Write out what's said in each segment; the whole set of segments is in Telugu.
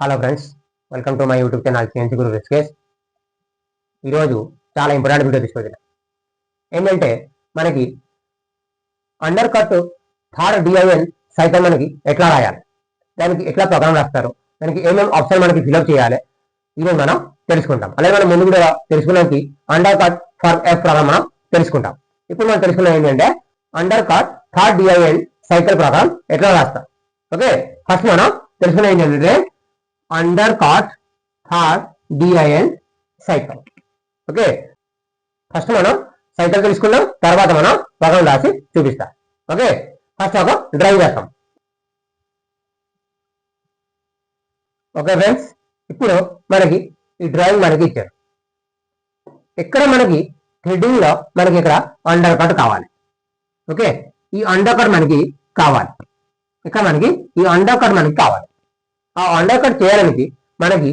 Hello friends welcome to my YouTube channel CNC Guru Riskesh ఈరోజు చాలా ఇంపార్టెంట్ వీడియో తీసుకొచ్చిన. ఏంటంటే మనకి అండర్ కట్ థర్డ్ డిఐఎన్ సైతం మనకి ఎట్లా రాయాలి? దానికి ఎట్లా ప్రోగ్రామ్ రాస్తారు? దానికి ఏమేమి ఆప్షన్ మనకి ఫిల్అప్ చేయాలి? ఈరోజు మనం తెలుసుకుంటాం. అలాగే మనం ముందు కూడా తెలుసుకోవడానికి undercut for F program మనం తెలుసుకుంటాం. ఇప్పుడు మనం తెలుసుకున్నాం ఏంటంటే undercut third DIN cycle program ఎట్లా రాస్తాం ఓకే ఫస్ట్ మనం తెలుసుకున్నాం ఏంటంటే undercut third DIN cycle okay first మనం సైకిల్ తెలుసుకుందాం తర్వాత మనం పగం రాసి చూపిస్తాం. ఓకే ఫస్ట్ ఒక డ్రైవ్ చేస్తాం ఓకే ఫ్రెండ్స్ ఇప్పుడు మనకి ఈ డ్రాయింగ్ మనకి ఇచ్చారు. ఇక్కడ మనకి హెడ్డింగ్లో మనకి ఇక్కడ అండర్ కట్ కావాలి. ఓకే ఈ అండర్ కట్ మనకి కావాలి. ఇక్కడ మనకి? ఈ అండర్ కట్ మనకి కావాలి. ఆ అండర్ కట్ చేయడానికి మనకి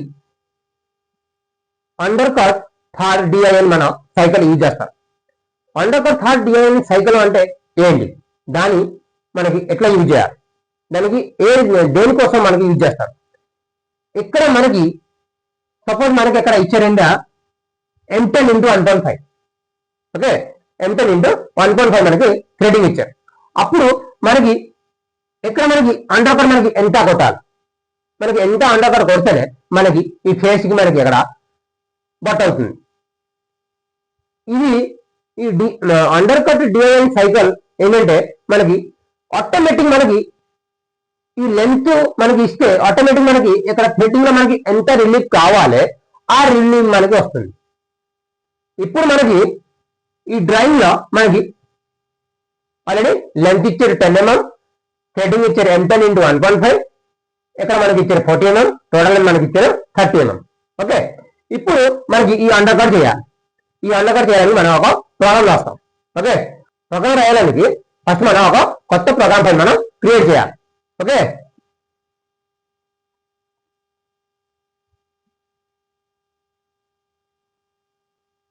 అండర్ కట్ థర్డ్ డిఐఎన్ మన సైకిల్ యూజ్ చేస్తాం under cut third DIN cycle అంటే ఏంటి? దాన్ని మనకి ఎట్లా యూజ్ చేయాలి? దానికి ఏ దేనికోసం మనకి యూజ్ చేస్తారు? ఇక్కడ మనకి సపోజ్ మనకి ఇక్కడ ఇచ్చారంటే M ten into one point five okay M ten into one point five మనకి క్రెడిట్ ఇచ్చారు. అప్పుడు మనకి ఇక్కడ మనకి అండర్ కట్ మనకి ఎంత కొట్టాలి? మనకి ఎంత అండర్ కట్ కొడితేనే మనకి ఈ ఫేస్కి మనకి ఇక్కడ బట్ అవుతుంది. ఇది ఈ D under cut DIN cycle ఏంటంటే మనకి ఆటోమేటిక్ మనకి ఈ లెంత్ మనకి ఇస్తే ఆటోమేటిక్ మనకి ఇక్కడ థ్రెడ్డింగ్లో మనకి ఎంత రిలీఫ్ కావాలి ఆ రిలీఫ్ మనకి వస్తుంది. ఇప్పుడు మనకి ఈ డ్రాయింగ్లో మనకి ఆల్రెడీ లెంత్ ఇచ్చారు టెన్ ఎంఎం థ్రెడ్డింగ్ ఇచ్చారు ఎంత ten into one point five ఇక్కడ మనకి ఇచ్చారు? ఫోర్టీ ఎంఎం టోటల్ మనకి ఇచ్చారు థర్టీ ఎంఎం ఓకే ఇప్పుడు మనకి ఈ అండర్ కట్ చేయాలి. ఈ అండర్ కట్ చేయడానికి మనం ఒక ప్రోగ్రామ్ రాస్తాం. ఓకే ప్రోగ్రామ్ రాయడానికి ఫస్ట్ మనం ఒక కొత్త ప్రోగ్రామ్ ఫైల్ మనం క్రియేట్ చేయాలి. ఓకే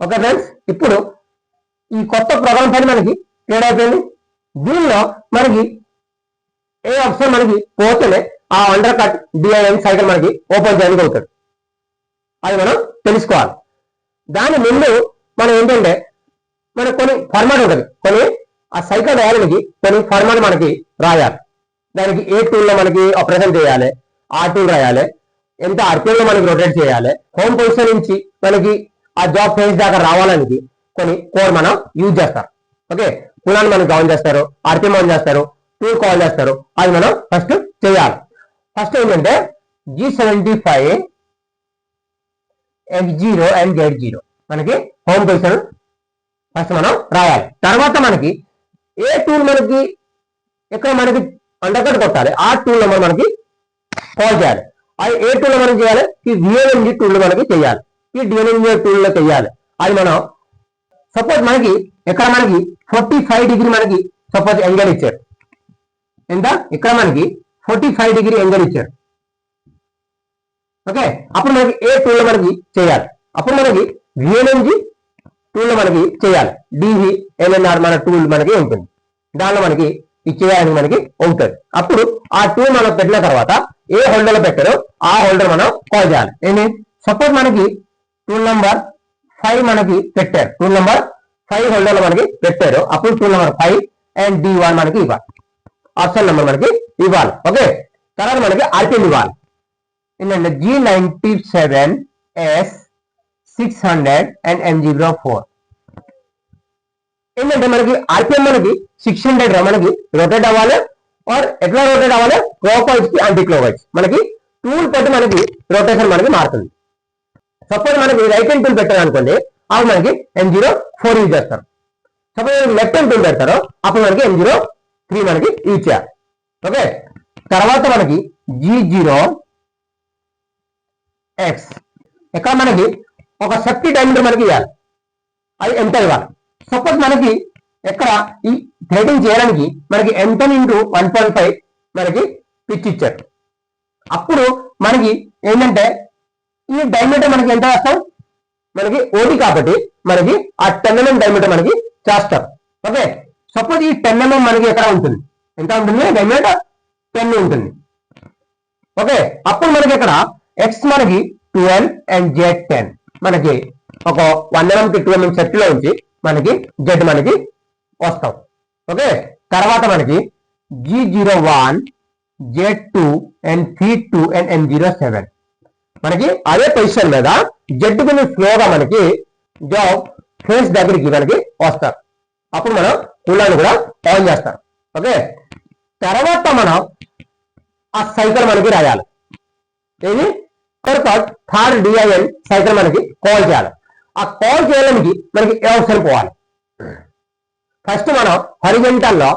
ఓకే ఫ్రెండ్స్ ఇప్పుడు ఈ కొత్త ప్రోగ్రామ్ ఫైల్ మనకి క్రియేట్ అయిపోయింది. దీనిలో మనకి ఏ ఆప్షన్ మనకి పోతేనే ఆ అండర్ కట్ డిఐఎన్ సైకిల్ మనకి ఓపెన్ చేయడానికి అవుతుంది అది మనం తెలుసుకోవాలి. దాని ముందు మనం ఏంటంటే మనకు కొన్ని ఫార్మాట్ ఉంటుంది. కొన్ని ఆ సైకిల్ రాయడానికి కొన్ని ఫార్మాట్ మనకి రాయాలి. దానికి ఏ టూల్లో మనకి ఆపరేషన్ చేయాలి ఆ టూల్ రాయాలి ఎంత ఆర్పిఎం మనకి రొటేట్ చేయాలి హోమ్ పొజిషన్ నుంచి మనకి ఆ జాబ్ ఫేజ్ దాకా రావడానికి కొన్ని కోడ్ మనం యూజ్ చేస్తాం ఓకే కులాన్ని మనకి ఆన్ చేస్తారు ఆర్పిఎం ఆన్ చేస్తారు టూల్ కాల్ చేస్తారు అది మనం ఫస్ట్ చేయాలి. ఫస్ట్ ఏంటంటే G seventy five X zero and Z zero మనకి హోమ్ పొజిషన్ ఫస్ట్ మనం రాయాలి. తర్వాత మనకి ఏ టూల్ మనకి ఇక్కడ మనకి అండర్కట్ కొట్టాలి? ఆ టూల్ నెంబర్ మనకి కాల్ చేయాలి. అది ఏ టూల్ మనం చేయాలి? ఈ విఎన్ఎంజి టూల్ మనకి చేయాలి. ఈ డిఎన్ఎంజి టూల్లో చేయాలి. అది మనం సపోజ్ మనకి ఇక్కడ మనకి ఫార్టీ ఫైవ్ డిగ్రీ మనకి సపోజ్ ఎంగల్ ఇచ్చారు. ఎంత? ఇక్కడ మనకి ఫార్టీ ఫైవ్ డిగ్రీ యాంగిల్ ఇచ్చారు. ఓకే అప్పుడు మనకి ఏ టూల్ మనకి చేయాలి. అప్పుడు మనకి విఎన్ఎంజి టూల్లో మనకి చేయాలి. డివి ఎల్ఎన్ఆర్ మన టూల్ మనకి ఉంటుంది. దానిలో మనకి ఇచ్చేయడానికి మనకి అవుతుంది అప్పుడు ఆ టూల్ మనం పెట్టిన తర్వాత ఏ హోల్డర్లో పెట్టారో ఆ హోల్డర్ మనం కాల్ చేయాలి. ఏంటి? సపోజ్ మనకి టూల్ నంబర్ ఫైవ్ మనకి పెట్టారు. టూల్ నంబర్ ఫైవ్ హోల్డర్లో మనకి పెట్టారు. అప్పుడు tool number five and D one మనకి ఇవ్వాలి. ఆప్షన్ నెంబర్ మనకి ఇవ్వాలి. ఓకే? తర్వాత మనకి ఆర్పిఎం ఇవ్వాలి. ఏంటంటే G ninety seven S six hundred and M zero four ఏంటంటే మనకి ఆర్పిఎం మనకి సిక్స్ హండ్రెడ్ మనకి రొటేట్ అవ్వాలి. ఆర్ ఎట్లా రొటేట్ అవ్వాలి? క్లాక్ వైజ్కి యాంటీ క్లాక్ వైజ్ మనకి టూల్ పెట్టి మనకి రొటేషన్ మనకి మారుతుంది. సపోజ్ మనకి రైట్ హ్యాండ్ టూల్ పెట్టారు అనుకోండి అప్పుడు మనకి ఎం జీరో ఫోర్ యూజ్ చేస్తారు. సపోజ్ లెఫ్ట్ హ్యాండ్ టూల్ పెడతారో అప్పుడు మనకి ఎం జీరో త్రీ మనకి యూజ్ చేయాలి. ఓకే తర్వాత మనకి జీ జీరో ఎక్స్ ఇక్కడ మనకి ఒక సెఫ్టీ డైమీటర్ మనకి ఇవ్వాలి. అది ఎంత ఇవ్వాలి? సపోజ్ మనకి ఎక్కడ ఈ థ్రెడింగ్ చేయడానికి మనకి ఎంత ఇంటూ వన్ పాయింట్ ఫైవ్ మనకి పిచ్ ఇచ్చారు. అప్పుడు మనకి ఏంటంటే ఈ డైమీటర్ మనకి ఎంత వేస్తాం మనకి ఓటి కాబట్టి మనకి ఆ టెన్ ఎంఎం డైమీటర్ మనకి చేస్తారు ఓకే సపోజ్ ఈ టెన్ ఎంఎం mm మనకి ఎక్కడ ఉంటుంది? ఎంత ఉంటుంది? డైమీటర్ టెన్ ఉంటుంది. ఓకే అప్పుడు మనకి ఇక్కడ ఎక్స్ మనకి ట్వెల్వ్ అండ్ జెడ్ టెన్ మనకి ఒక వన్ ఎంఎం కి టూ ఎంఎం సెట్లో ఉంచి మనకి జెడ్ మనకి వస్తాం. ఓకే తర్వాత మనకి G zero one Z two and C two and N zero seven మనకి అదే పొజిషన్ మీద జెడ్ కొంచెం స్లోగా మనకి జాబ్ ఫేస్ దగ్గరికి మనకి వస్తారు. అప్పుడు మనం కూలర్ని కూడా ఆన్ చేస్తారు ఓకే తర్వాత మనం ఆ సైకిల్ మనకి రాయాలి. ఏది? తర్వాత థర్డ్ డిఐఎన్ సైకిల్ మనకి కాల్ చేయాలి. ఆ కాల్ చేయడానికి మనకి ఏ ఆప్షన్ పోవాలి? ఫస్ట్ మనం హరిజెంటల్లో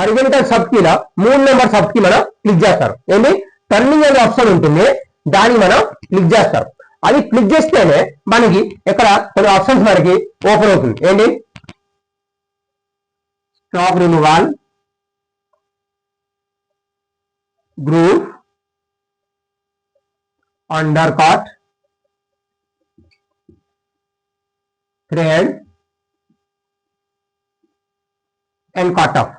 హరిజెంటల్ సబ్ కీలో మూడు నెంబర్ సబ్ కీ మనం క్లిక్ చేస్తారు. ఏంటి టర్నింగ్ అనే ఆప్షన్ ఉంటుంది. దాన్ని మనం క్లిక్ చేస్తారు. అది క్లిక్ చేస్తేనే మనకి ఇక్కడ కొన్ని ఆప్షన్స్ మనకి ఓపెన్ అవుతుంది. ఏంటి? Stock removal group undercut thread and cut off.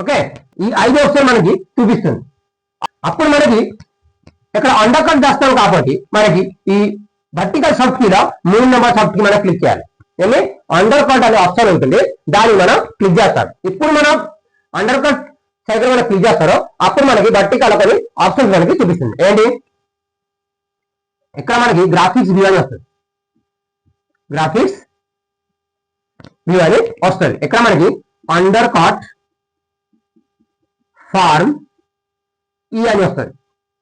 Okay ఈ ఐదు ఆప్షన్ మనకి చూపిస్తుంది. అప్పుడు మనకి ఇక్కడ అండర్ కట్ చేస్తాం కాబట్టి మనకి ఈ వర్టికల్ సబ్ కీలో మూడు నెంబర్ సబ్ మనం క్లిక్ చేయాలి. అండర్ కట్ అనే ఆప్షన్ ఉంటుంది. దాన్ని మనం క్లిక్ చేస్తాం. ఇప్పుడు మనం అండర్ కట్ సైకిల్ మనం క్లిక్ చేస్తారో అప్పుడు మనకి బట్టి కలపని ఆప్షన్స్ మనకి చూపిస్తుంది. ఏంటి? ఇక్కడ మనకి గ్రాఫిక్స్ వ్యూ అని వస్తుంది. గ్రాఫిక్స్ వ్యూ అని వస్తుంది. ఇక్కడ మనకి అండర్ కాట్ ఫార్మ్ ఈ అని వస్తుంది.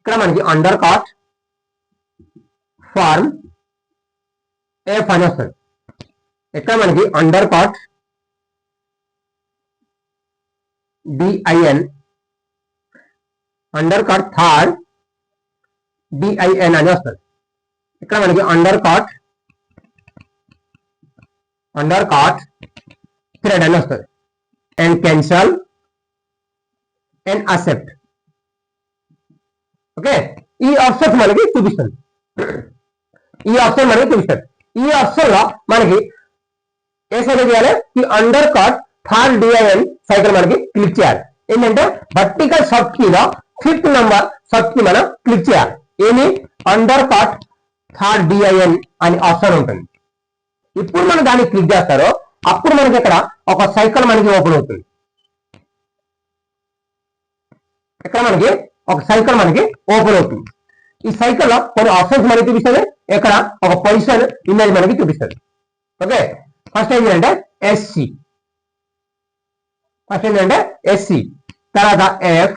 ఇక్కడ మనకి అండర్ కాట్ ఫార్మ్ ఏ అని వస్తుంది. ఇక్కడ మనకి undercut DIN undercut third DIN అని వస్తుంది ఇక్కడ మనకి under cot undercut thread అని వస్తుంది and cancel and accept okay ఈ ఆప్షన్స్ మనకి చూపిస్తుంది ఈ ఆప్షన్ మనకి చూపిస్తుంది ఈ ఆప్షన్లో మనకి ఏ సైకిల్ చేయాలి ఈ under cut third DIN cycle మనకి క్లిక్ చేయాలి. ఏంటంటే వర్టికల్ సబ్ కీలో ఫిఫ్త్ నెంబర్ సబ్ కీ మనం క్లిక్ చేయాలి. ఏమి? అండర్ పార్ట్ థర్డ్ డిఐఎన్ అని ఆప్షన్ ఉంటుంది. ఇప్పుడు మనం దాన్ని క్లిక్ చేస్తారో అప్పుడు మనకి ఇక్కడ ఒక సైకిల్ మనకి ఓపెన్ అవుతుంది. ఇక్కడ మనకి ఒక సైకిల్ మనకి ఓపెన్ అవుతుంది. ఈ సైకిల్లో కొన్ని ఆప్షన్స్ మనకి చూపిస్తుంది. ఇక్కడ ఒక పొజిషన్ ఇమేజ్ మనకి చూపిస్తుంది. ఓకే ఫస్ట్ ఏంటంటే ఎస్సీ ఫస్ట్ ఏంటంటే ఎస్సి తర్వాత ఎఫ్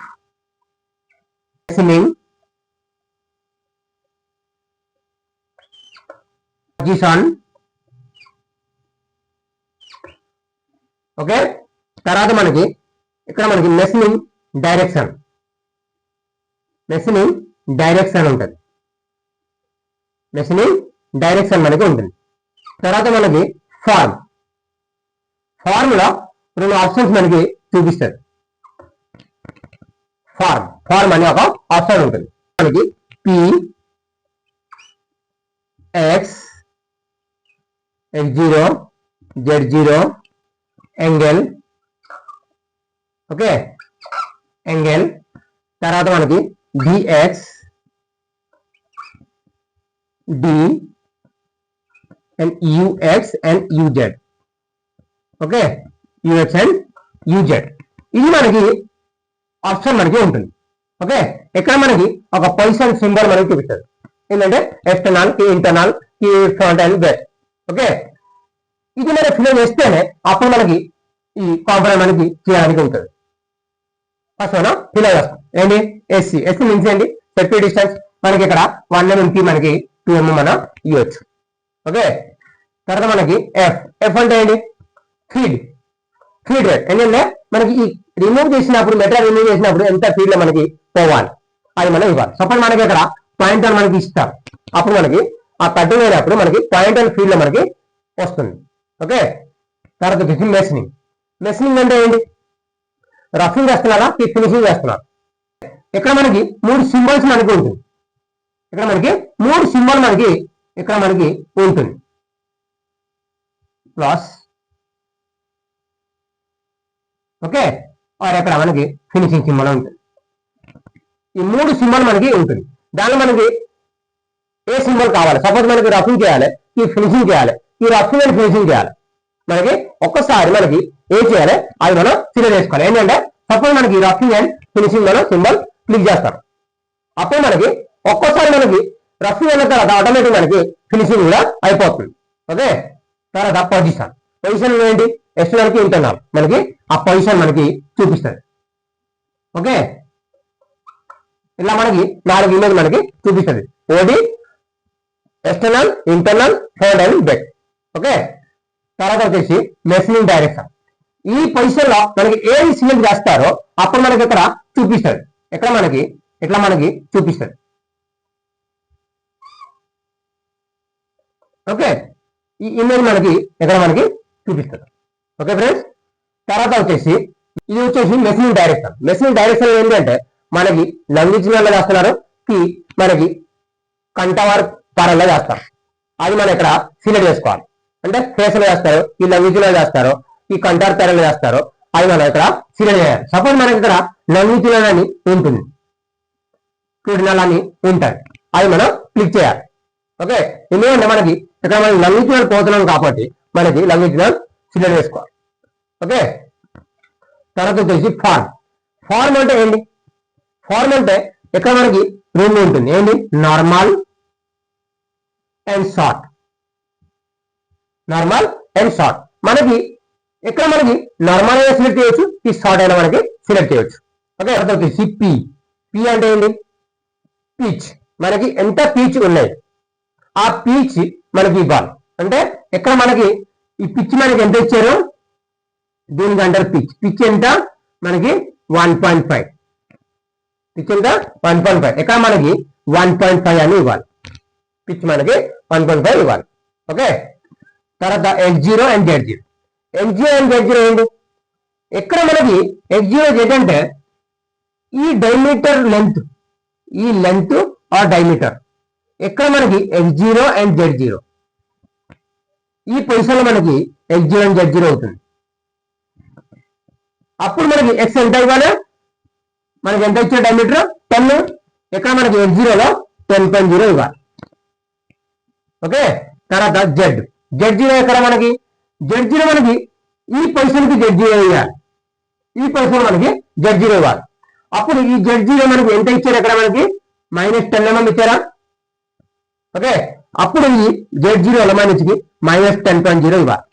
లిసనింగ్ పొజిషన్ ఓకే తర్వాత మనకి ఇక్కడ మనకి మెషినింగ్ డైరెక్షన్ మెషినింగ్ డైరెక్షన్ ఉంటుంది. మెషినింగ్ డైరెక్షన్ మనకి ఉంటుంది. తర్వాత మనకి ఫార్మ్ ఫార్మ్లో రెండు ఆప్షన్స్ మనకి చూపిస్తారు ఫార్మ్ ఫార్మ్ అనే ఒక ఆప్షన్ ఉంటుంది మనకి P X X zero Z zero angle okay angle తర్వాత మనకి DX D and UX and UZ okay UX and UZ ఇది మనకి ఆప్షన్ మనకి ఉంటుంది. ఓకే ఇక్కడ మనకి ఒక పొజిషన్ సింబల్ మనకి చూపిస్తుంది. ఏంటంటే ఎక్స్టర్నల్కి ఇంటర్నల్కి ఫ్రంట్ అండ్ బ్యాక్ ఓకే ఇది మనం ఫిల్ చేస్తేనే అప్పుడు మనకి ఈ కాంపౌండ్ మనకి చేయడానికి ఉంటుంది. ఫస్ట్ మనం ఫిల్ చేస్తాం ఏంటి? ఎస్సీ ఎస్సీ మీన్స్ ఏంటి? సెఫ్టీ డిస్టెన్స్ మనకి ఇక్కడ వన్ ఎంఎం కి మనకి టూ ఎంఎం మనం ఇవ్వచ్చు. ఓకే తర్వాత మనకి ఎఫ్ ఎఫ్ అంటే ఏంటి? ఫీల్డ్ ఫీడ్ రేట్ ఏంటంటే మనకి ఈ రిమూవ్ చేసినప్పుడు మెటీరియల్ రిమూవ్ చేసినప్పుడు ఎంత ఫీడ్లో మనకి పోవాలి? అది మనం ఇవ్వాలి. సపోజ్ మనకి ఇక్కడ పాయింట్ వన్ మనకి ఇస్తారు. అప్పుడు మనకి ఆ కటింగ్ అయినప్పుడు మనకి పాయింట్ వన్ ఫీల్డ్లో మనకి వస్తుంది. ఓకే తర్వాత వచ్చేసి మెషినింగ్ మెషినింగ్ అంటే ఏంటి? రఫింగ్ చేస్తున్నారా? ఫినిషింగ్ చేస్తున్నారు? ఇక్కడ మనకి మూడు సింబల్స్ మనకి ఉంటుంది. ఇక్కడ మనకి మూడు సింబల్ మనకి ఇక్కడ మనకి ఉంటుంది. Plus okay? ఆర్ అక్కడ మనకి ఫినిషింగ్ సింబల్ ఉంటుంది. ఈ మూడు సింబల్ మనకి ఉంటుంది. దానిలో మనకి ఏ సింబల్ కావాలి? సపోజ్ మనకి రఫింగ్ చేయాలి ఈ ఫినిషింగ్ చేయాలి ఈ రఫింగ్ అండ్ ఫినిషింగ్ చేయాలి. మనకి ఒక్కసారి మనకి ఏం చేయాలి? అది మనం సిలెక్ట్ చేసుకోవాలి. ఏంటంటే సపోజ్ మనకి రఫింగ్ అండ్ ఫినిషింగ్ మనం సింబల్ క్లిక్ చేస్తాం అప్పుడు మనకి ఒక్కోసారి మనకి రఫింగ్ అయిన తర్వాత ఆటోమేటిక్ మనకి ఫినిషింగ్ కూడా అయిపోతుంది. ఓకే? తర్వాత పొజిషన్ పొజిషన్ ఏంటి? ఎక్స్టర్నల్కి ఇంటర్నల్ మనకి ఆ పొజిషన్ మనకి చూపిస్తుంది. ఓకే? ఇలా మనకి నాలుగు ఇమేజ్ మనకి చూపిస్తుంది. OD external internal front and back okay? తర్వాత వచ్చేసి మెషినింగ్ డైరెక్షన్ ఈ పొజిషన్లో మనకి ఏది సిలెక్ట్ చేస్తారో అప్పుడు మనకి ఇక్కడ చూపిస్తుంది. ఎక్కడ మనకి? ఇట్లా మనకి చూపిస్తుంది? ఓకే? ఈ ఇమేజ్ మనకి ఇక్కడ మనకి చూపిస్తుంది. ఓకే ఫ్రెండ్స్ తర్వాత వచ్చేసి ఇది వచ్చేసి మెషిన్ డైరెక్షన్ మెషిన్ డైరెక్షన్ ఏంటంటే మనకి లంగిచినల్లో చేస్తున్నారు కి మనకి కంటవర్ పరంలో చేస్తారు. అది మనం ఇక్కడ సిలెక్ట్ చేసుకోవాలి. అంటే ఫేస్లో చేస్తారు ఈ లంగిచిలో చేస్తారు ఈ కంటార్ తెరలు చేస్తారు అది మనం ఇక్కడ సిలెక్ట్ చేయాలి. సపోజ్ మనకి ఇక్కడ లంగిచిలో అని ఉంటుంది. అని ఉంటాయి అది మనం క్లిక్ చేయాలి. ఓకే ఎందుకంటే మనకి ఇక్కడ మనం లంగిచినల్ పోతున్నాం కాబట్టి మనకి లంగిచినల్ సిలెక్ట్ చేసుకోవాలి. ఓకే? తర్వాత వచ్చేసి ఫార్మ్ ఫార్మ్ అంటే ఏంటి? ఫార్మ్ అంటే ఇక్కడ మనకి రెండు ఉంటుంది? ఏంటి? Normal and short normal and short మనకి ఇక్కడ మనకి నార్మల్ అయినా సెలెక్ట్ చేయొచ్చు ఈ షార్ట్ అయినా మనకి సెలెక్ట్ చేయొచ్చు. ఓకే? తర్వాత వచ్చేసి పి పి అంటే ఏంటి? పీచ్ మనకి ఎంత పీచ్ ఉన్నాయి? ఆ పీచ్ మనకి ఇవ్వాలి. అంటే ఇక్కడ మనకి ఈ పిచ్ మనకి ఎంత ఇచ్చారు? దీనికి అంటారు పిచ్ పిచ్ ఎంత? మనకి వన్ పాయింట్ ఫైవ్ పిచ్ ఎంత? వన్ పాయింట్ ఫైవ్ ఇక్కడ మనకి? వన్ పాయింట్ ఫైవ్ అని ఇవ్వాలి. పిచ్ మనకి వన్ పాయింట్ ఫైవ్ ఇవ్వాలి. ఓకే తర్వాత X zero and Z zero X zero and Z zero ఏంటి? ఇక్కడ మనకి ఎక్స్ జీరో జెడ్ అంటే ఈ డైమీటర్ లెంత్ ఈ లెంత్ ఆ డైమీటర్ ఇక్కడ మనకి? X zero and Z zero ఈ పొజిషన్ మనకి X zero and Z zero అవుతుంది. అప్పుడు మనకి ఎక్స్ ఎంత ఇవ్వాలి? మనకి ఎంత ఇచ్చిన డైమీటర్ టెన్ ఇక్కడ మనకి ఎక్స్ జీరోలో టెన్ పాయింట్ జీరో ఇవ్వాలి. ఓకే? తర్వాత జెడ్ జెడ్ జీరో ఎక్కడ మనకి? జెడ్ జీరో మనకి ఈ పైసలకి జెడ్ జీరో ఇవ్వాలి. ఈ పొజిషన్ మనకి జెడ్ జీరో ఇవ్వాలి. అప్పుడు ఈ జెడ్ జీరో మనకి ఎంత ఇచ్చారు ఎక్కడ మనకి? మైనస్ టెన్ ఎంఎం ఇచ్చారా? ఓకే? అప్పుడు ఈ జెడ్ జీరో ఎలమానిచ్కి మైనస్ టెన్ పాయింట్ జీరో ఇవ్వాలి.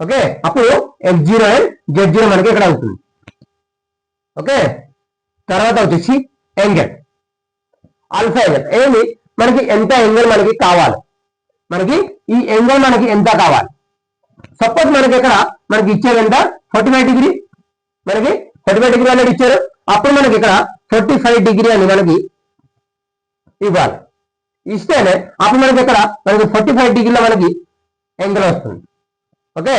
ఓకే? అప్పుడు F zero and Z zero మనకి ఇక్కడ అవుతుంది. ఓకే? తర్వాత వచ్చేసి యాంగిల్ ఆల్ఫా యాంగిల్ ఏమి? మనకి ఎంత యాంగిల్ మనకి కావాలి? మనకి ఈ యాంగిల్ మనకి ఎంత కావాలి? సపోజ్ మనకి ఇక్కడ మనకి ఇచ్చేది ఎంత? ఫార్టీ ఫైవ్ డిగ్రీ మనకి ఫార్టీ ఫైవ్ డిగ్రీ అనేది ఇచ్చారు. అప్పుడు మనకి ఇక్కడ ఫార్టీ ఫైవ్ డిగ్రీ అని మనకి ఇవ్వాలి. ఇస్తేనే అప్పుడు మనకి ఇక్కడ మనకి ఫార్టీ ఫైవ్ డిగ్రీలో మనకి యాంగిల్ వస్తుంది. ఓకే?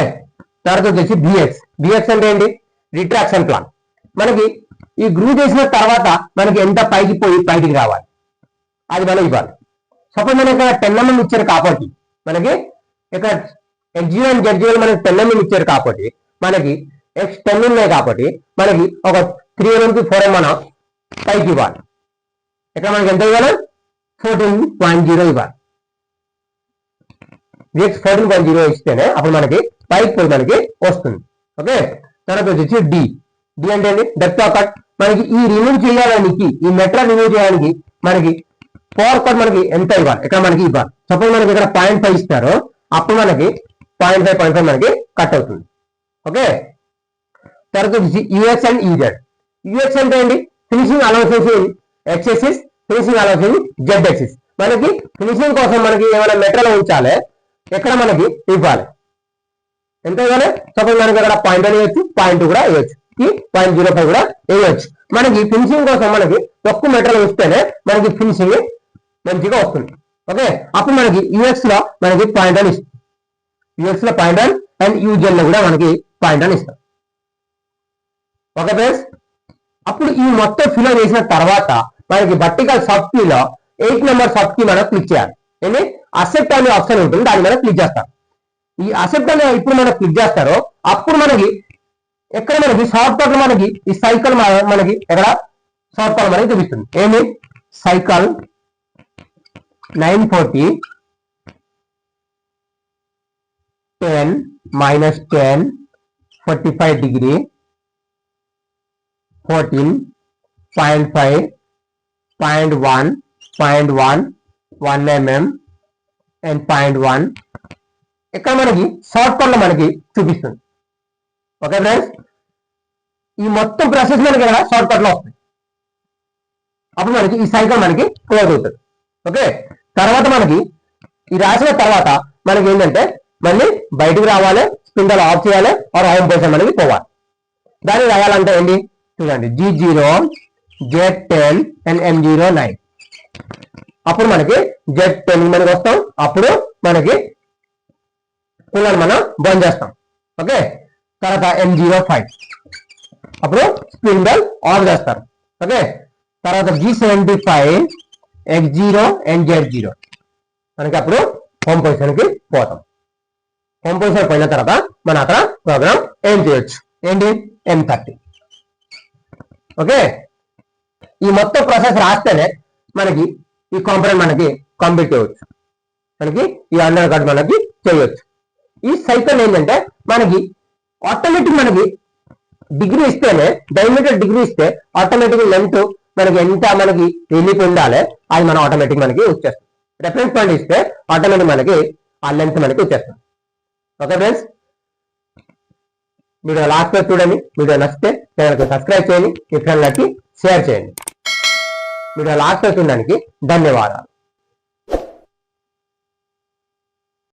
తర్వాత వచ్చేసి బిఎక్స్ బిఎక్స్ అంటే ఏంటి? రిట్రాక్షన్ ప్లాన్ మనకి ఈ గ్రూ చేసిన తర్వాత మనకి ఎంత పైకి పోయి పైకి రావాలి? అది మనం ఇవ్వాలి. సపోజ్ మనకి ఇక్కడ టెన్ ఎంఎం mm ఇచ్చారు కాబట్టి మనకి ఇక్కడ ఎక్జిఓ అండ్ జడ్జిఓ మనకి టెన్ ఎంఎం mm ఇచ్చారు కాబట్టి మనకి ఎక్స్ టెన్ mm ఉన్నాయి కాబట్టి మనకి ఒక త్రీ ఎంఎం కి ఫోర్ ఎంఎం పైకి ఇవ్వాలి. ఇక్కడ మనకి ఎంత ఇవ్వాలి? ఫోర్టీన్ పాయింట్ జీరో ఇవ్వాలి. విఎక్స్ ఫోర్టీన్ పాయింట్ జీరో ఇస్తేనే అప్పుడు మనకి పైకి పోయి మనకి వస్తుంది. ఓకే తర్వాత వచ్చేసి డి డి అంటే డెప్త్ ఆఫ్ కట్ మనకి ఈ రిమూవ్ చేయడానికి ఈ మెట్రా రిమూవ్ చేయడానికి మనకి పవర్ కట్ మనకి ఎంత ఇవ్వాలి? ఇక్కడ మనకి ఇవ్వాలి. సపోజ్ మనకి ఇక్కడ పాయింట్ ఫైవ్ ఇస్తారు. అప్పుడు మనకి పాయింట్ ఫైవ్ పాయింట్ ఫైవ్ మనకి కట్ అవుతుంది. ఓకే తర్వాత వచ్చేసి యుఎక్స్ అండ్ ఈజెడ్ యుఎక్స్ అంటే ఏంటి? Finishing allowances X axis finishing allowances Z axis మనకి ఫినిషింగ్ కోసం మనకి ఏమైనా మెటల్ ఉంచాలి ఎక్కడ మనకి ఇవ్వాలి? ఎంత ఇవ్వాలి? సపోజ్ మనకి ఇక్కడ పాయింట్ అని వేయచ్చు పాయింట్ కూడా వేయచ్చు ఈ పాయింట్ జీరో ఫైవ్ కూడా వేయచ్చు మనకి ఫినిషింగ్ కోసం మనకి తక్కువ మెటీరియల్ ఇస్తేనే మనకి ఫినిషింగ్ మంచిగా వస్తుంది. ఓకే? అప్పుడు మనకి యుఎక్స్లో మనకి పాయింట్ అని ఇస్తుంది యుఎక్స్లో పాయింట్ అని అండ్ యూజెల్లో కూడా మనకి పాయింట్ అని ఇస్తాం. ఓకే ఫ్రెండ్స్ అప్పుడు ఈ మొత్తం ఫిల్ చేసిన తర్వాత మనకి వర్టికల్ సబ్ కీలో ఎయిట్ నెంబర్ సబ్ కీ మనం క్లిక్ చేయాలి. ఏంటి అసెప్ట్ అనే ఆప్షన్ ఉంటుంది దాని మీద క్లిక్ చేస్తాం. ఈ అసెప్ట్ అనే ఇప్పుడు మనం క్లిక్ చేస్తారో అప్పుడు మనకి ఎక్కడ మనకి షార్ట్ కట్ మనకి ఈ సైకిల్ మనకి ఎక్కడ? షార్ట్ కాలం మనకి చూపిస్తుంది. ఏమి? Cycle nine forty ten minus ten forty five degree fourteen point five point one point one one mm and point one ఇక్కడ మనకి షార్ట్ కట్లో మనకి చూపిస్తుంది. ఓకే ఫ్రెండ్స్ ఈ మొత్తం ప్రాసెస్ మనకి ఇక్కడ షార్ట్ కట్లో వస్తుంది అప్పుడు మనకి ఈ సైకిల్ మనకి క్లోజ్ అవుతుంది. ఓకే తర్వాత మనకి ఈ రాసిన తర్వాత మనకి ఏంటంటే మళ్ళీ బయటికి రావాలి స్పిండల్ ఆఫ్ చేయాలి ఆర్ హోమ్ పొజిషన్ మనకి పోవాలి. దాన్ని రాయాలంటే ఏంటి? చూడండి. G zero Z ten and M zero nine అప్పుడు మనకి జెడ్ టెన్ మనకి వస్తాం. అప్పుడు మనకి కూలర్ మనం బంద్ చేస్తాం. ఓకే? తర్వాత ఎన్ జీరో ఫైవ్ అప్పుడు స్పిండల్ ఆఫ్ చేస్తారు. ఓకే? తర్వాత G seventy five X zero and Z zero మనకి అప్పుడు హోమ్ పొజిషన్కి పోతాం. హోమ్ పొజిషన్ పోయిన తర్వాత మన అక్కడ ప్రోగ్రామ్ ఏం చేయొచ్చు? ఏంటి? N thirty okay? ఈ మొత్తం ప్రాసెస్ రాస్తేనే మనకి ఈ కాంపనెంట్ మనకి కంప్లీట్ చేయవచ్చు. మనకి ఈ అండర్ కార్డ్ మనకి చేయవచ్చు. ఈ సైకిల్ ఏంటంటే మనకి ఆటోమేటిక్ మనకి డిగ్రీ ఇస్తేనే డైమీటర్ డిగ్రీ ఇస్తే ఆటోమేటిక్ లెంత్ మనకి ఎంత మనకి రిలీఫ్ ఉండాలి అది మనం ఆటోమేటిక్ మనకి వచ్చేస్తుంది రెఫరెన్స్ పాయింట్ ఇస్తే ఆటోమేటిక్ మనకి ఆ లెంత్ మనకి వచ్చేస్తుంది ఓకే ఫ్రెండ్స్ వీడియో లాస్ట్ చూడండి. వీడియో నచ్చితే ఛానల్కి సబ్స్క్రైబ్ చేయండి. మీ ఫ్రెండ్లకి షేర్ చేయండి. మీరు అలా లో ధన్యవాదాలు.